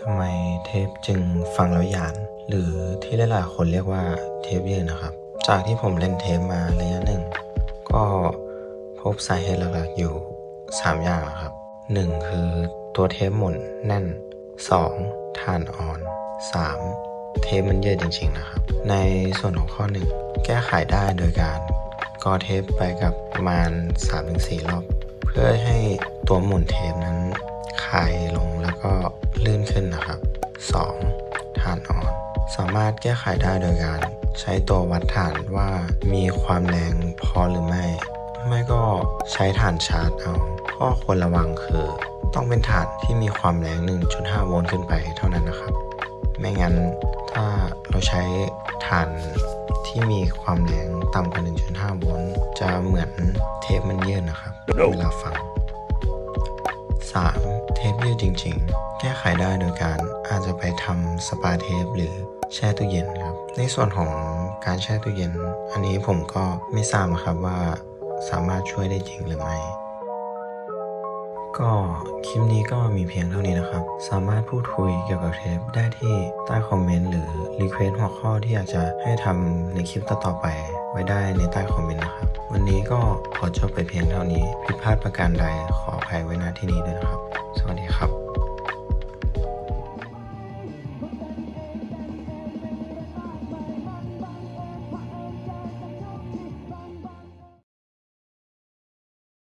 ทำไมเทปจึงฟังแล้วหยาน หรือที่หลายๆคนเรียกว่าเทปยืนนะครับ จากที่ผมเล่นเทปมาระยะหนึ่ง ก็พบสาเหตุหลักๆอยู่ 3 อย่างนะครับ 1 คือตัวเทปหมุนแน่น 2. ฐานอ่อน 3. เทปมันยืดจริงๆนะครับ ในส่วนของข้อ 1 แก้ไขได้โดยการกอเทปไปกับประมาณ 3-4 รอบ พื่อให้ตัวหมุนเทปนั้นคลายลงแล้วก็ลื่นขึ้นนะครับ 2. ฐานอ่อน สามารถแก้ไขได้โดยการใช้ตัววัดฐานว่ามีความแรงพอหรือไม่ ไม่ก็ใช้ฐานชาร์จเอา ข้อควรระวังคือ ต้องเป็นฐานที่มีความแรง 1.5 โวลต์ขึ้นไปเท่านั้นนะครับ ไม่งั้นถ้าเราใช้ฐานที่มีความแรงต่ำกว่า1.5โจะเหมือนเทปมันยืดนะครับ เวลาฟัง 3. เทปยืดจริงๆ แก้ไขได้โดยการอาจจะไปทำสปาเทปหรือแช่ตู้เย็นครับ ในส่วนของการแช่ตู้เย็น อันนี้ผมก็ไม่ทราบนะครับว่าสามารถช่วยได้จริงหรือไม่ ก็คลิปนี้ก็มีเพียงเท่านี้นะครับ สามารถพูดคุยเกี่ยวกับเทปได้ที่ใต้คอมเมนต์หรือรีเควสหัวข้อที่อยากจะให้ทำในคลิปต่อๆไปไว้ได้ในใต้คอมเมนต์นะครับวัน นี้ก็ขอจบไปเพียงเท่านี้ ผิดพลาดประการใดขออภัยไว้ณที่นี้ด้วยนะครับ สวัสดีครับ